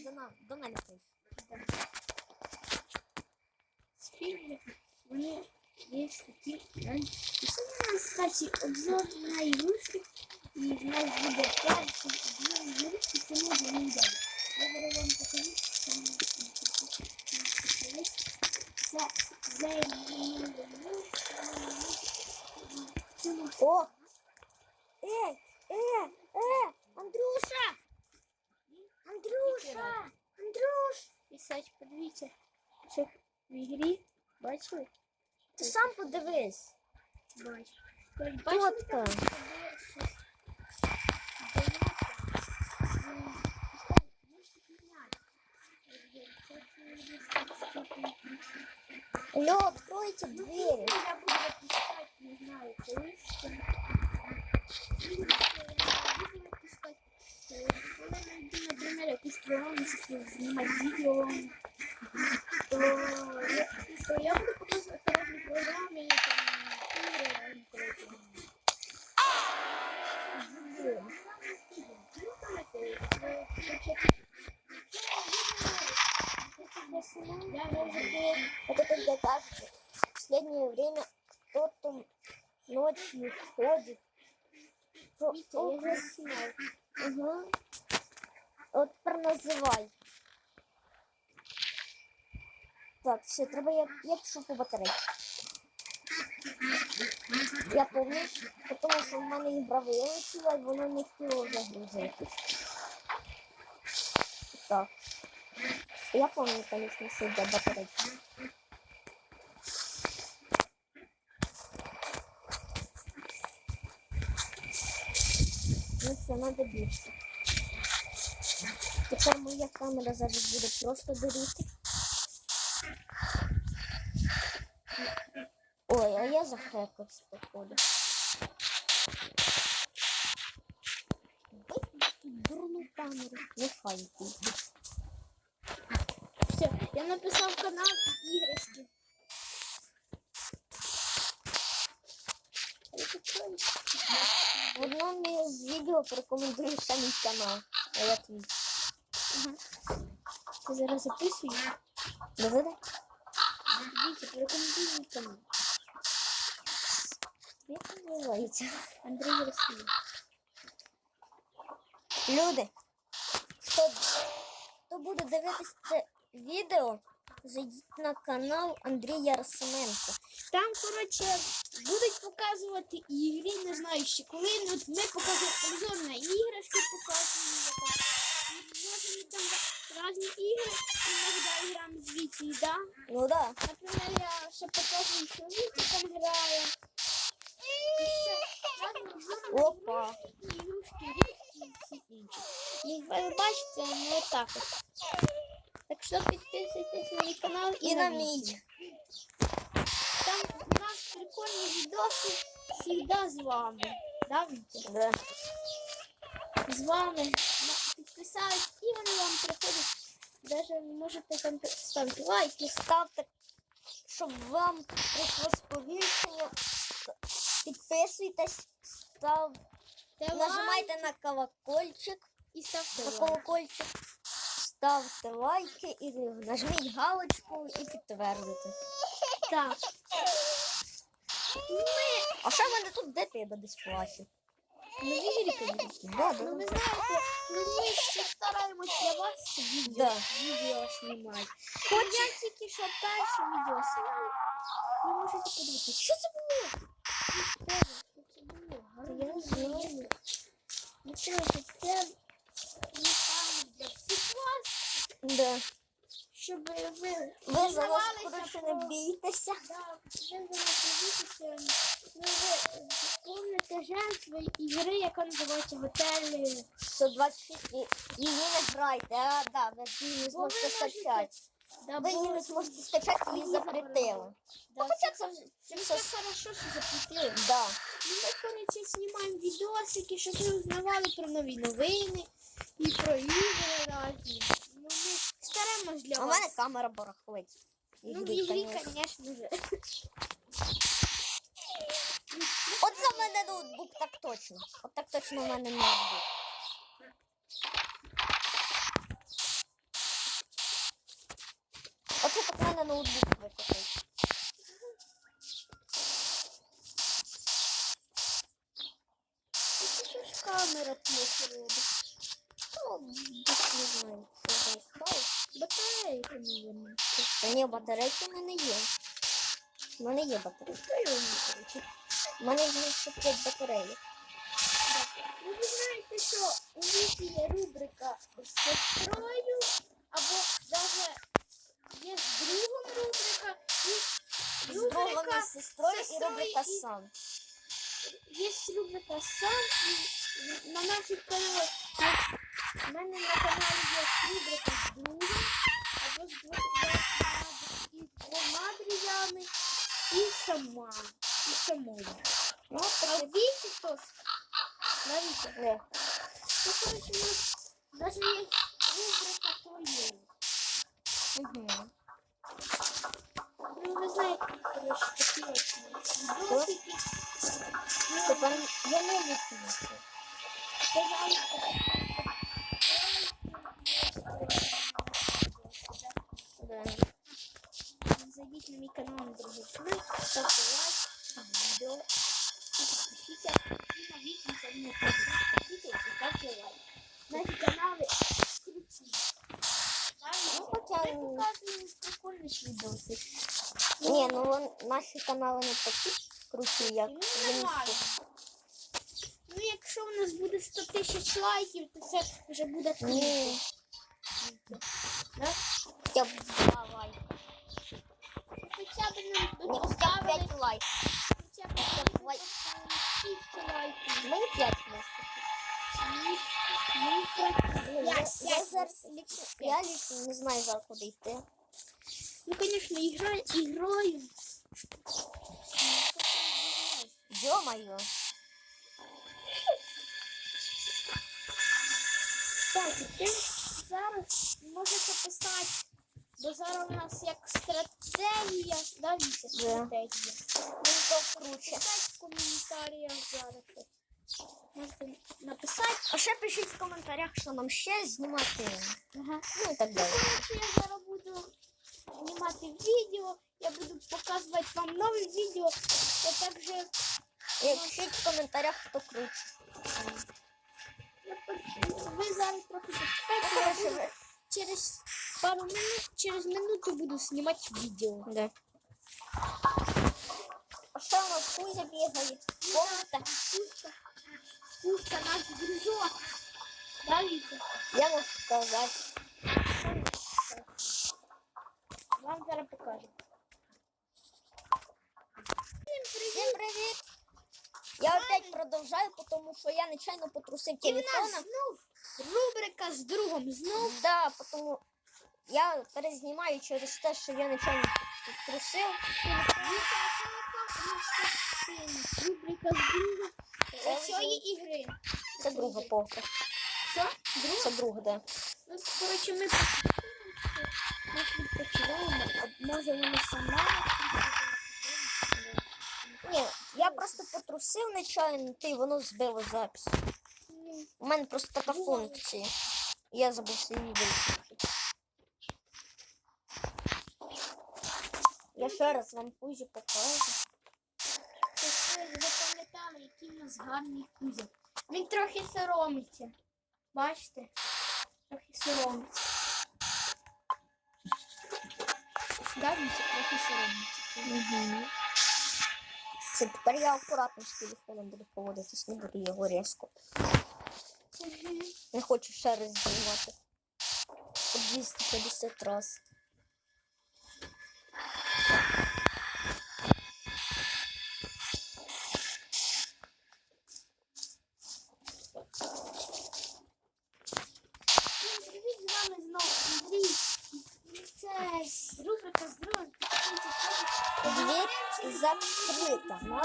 до, на, до мене прийшов. Спільні, вони є такі. І сьогодні у нас, кстати, обзор на ігрушки. І в нас буде перший обзор на ігрушки, це ми вже не йдемо. Я зараз вам покажу, що ми це це це О! Ей! Е! Е! Андрюша! Андрюша! Андрюш! Писать, подивіться, що в ігрі. Бачили? Ти сам подивись. Бачу. Хто там? Алло, откройте двери. Програму, щоб знімати відео, то я, то я буду показувати різні програми, там, ігри, коротше. Блін. Ну, знаєте, е, коротше, я вже Это когда кажется, в последнее время кто-то ночью ходит. То- Вітя, я Ого. вже сняв. Угу. От проназивай. Так, все, треба я, я пішов по батареї. Я помню, тому що в мене ігра вилетіла і воно не хотіло загрузитись. Так. Я помню, конечно, все для батарейки. Ну все, надо бігти. Тепер моя камера зараз буде просто доріти. Ой, а я захекався, походу. Дурну камеру. Нехай буде. Все, я написав канал іграшки. В одному з відео порекомендую мій канал. А я твій. Ти зараз записуєш? Давиде? Дивіться, порекомендуй канал. Як називається? Андрій Росія. Люди, хто, хто буде дивитися це відео, зайдіть на канал Андрія Росименко. Там, коротше, будуть показувати ігри, не знаю ще коли. Ну, ми показуємо обзор на іграшки, показуємо. Там. І Можемо там різні ігри, і ми граємо звідси, да? Ну да. Наприклад, я ще показую, що Віка там грає. І ще ладно, обзор на Опа. ігрушки, і всі інші. І ви бачите, не так от. Так що підписуйтесь на мій канал і, І на мій. мій. Там у нас прикольні відоси завжди з вами. Да, Вітя? Да. З вами на- підписались і вони вам приходять. Даже можете там ставити лайки. Ставте, щоб вам прийшло сповіщення. Підписуйтесь, став, нажимайте на колокольчик. і ставте На колокольчик. Ставте лайки і нажміть галочку і підтвердите. Так. А що в мене тут дитина десь плаче? Ну, в ігрі, конечно. Да, да, Ну, ви да. знаєте, ну, ми ще стараємось для вас відео, Да. відео знімати. Хоч я тільки що перше відео. Ви можете подивитися. Що це було? Що це було? Та я не знаю. Ну, коротше, це ми ставимо для всіх вас, Да. щоб ви Ви за нас дізнавалися коротше не бійтеся. Да, ви за нас не бійтеся. Жертви ігри, яка називається Готель 126 її не грайте, а да, ви її не зможете можете- скачати. Да, Ви її не зможете скачати, її запретили. Да, Ну, хоча це вже Це це все хорошо, що запретили. да. Ну, Ми, коротше, знімаємо відосики, щоб ви узнавали про нові новини і про ігри разні. Ну, ми стараємось для А у вас. мене камера барахлить. Ну, в ігрі, звісно же. От за мене ноутбук, так точно. От так точно у мене ноутбук. Оце в мене ноутбук викотив. Камера плохо. Ну, не за стало. Батарейка, мабуть. Та ні, батарейки в мене є. У мене є батарейки. У мене вже ще 5 батарейок. Ну, ви знаєте, що у віці є рубрика з сестрою, або навіть є з другом рубрика, і З рубрика із сестрою і рубрика сам. є рубрика сам і на наших каналах. У мене на каналі є рубрика з другом, Угу. Ну, ви знаєте, коротше, такі Что Тепер я не відповідаю. Пожалуйста. Зайдите на мой канал на другой свой, лайк, видео, и подпишитесь, и на видео со мной подпишитесь и ставьте лайк. Наши каналы Ну, хотя- Я показываю прикольные видосы. Ні, ну вон, наші канали не такі круті, як Ну, він. нормально. Ну, якщо у нас буде 100 тисяч лайків, то це вже буде Ні, Да? хоча б два лайки. Хоча б нам Ні, хоча б поставили, 5 лайків. хоча б хоча б нам лайк. поставили 6 лайків. Мені 5 вистачить. Ну, Ну, я, я зараз лічно, я лічно не знаю зараз куди йти. Ну, звісно, ігра, ігрою. Йо-моє. Кстати, ти зараз можете писати, бо зараз у нас як стратегія, да, Вітя? Стратегія. Мені то круче. Писати в коментарях зараз. Можете написати. А ще пишіть в коментарях, що нам ще знімати. Ага. Ну і так далі. Коротше, я зараз буду знімати відео, я буду показувати вам нові відео, а також І пишіть в коментарях, хто круче. ви зараз трохи Ну, почекайте, я буду через пару минут, через минуту буду знімати відео. Да. А що у нас Кузя бігає? Помните? Пуска наш дружок. Да, Вітя? Я можу показати. Вам зараз покажу. Всім привіт! Всім привіт! Я опять продовжаю, тому що я нечайно потрусив І в нас телефоном. знов рубрика з другом знов. Да, тому я перезнімаю через те, що я нечайно потрусив. Рубрика з другом. Це З цієї ігри. Це друга повка. Що? Друга? Це друга, да. Ну, коротше, ми ми відпочиваємо, а може вони сама. Ні, я просто потрусив нечайно, ти воно збило запис. Ну, У мене просто така функція. Я забувся її виключити. Я ще раз вам Кузю покажу. Ви запам'ятали, який у нас гарний кузя. Він трохи соромиться. Бачите? Трохи соромиться. Да, він трохи соромиться. Угу. Це тепер я акуратно з телефоном буду поводитись, не буду його різко. Не хочу ще раз знімати. По 250 раз. Я не знаю, яка буде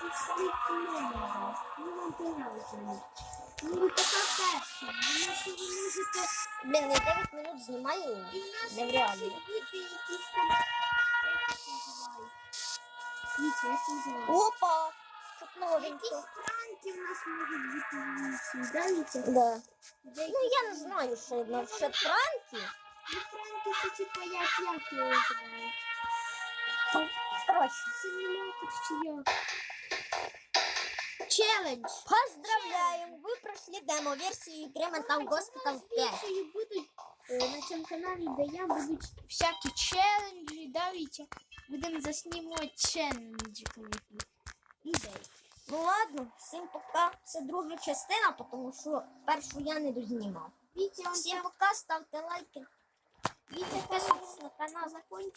підслідки номера. Ну, понятно. Ну, така я 9 минут знімаю. І в називають? Опа! Якісь пранки в нас можуть бути в да, Да. Ну я не знаю, що насчет пранки. Ну, пранки це типа як, як його називають? Чи як? Челендж. поздравляємо! Ви пройшли демо-версію ігри Mental Hospital 5. Слідчою будуть е, на цьому каналі, де я будуть всякі челенджі, да, Вітя? Будемо заснімувати челенджі колись. Ідей. Ну ладно, всім пока. Це друга частина, тому що першу я не дознімав. Всім пока, ставте лайки. Вітя Підписуйтесь на канал. закончує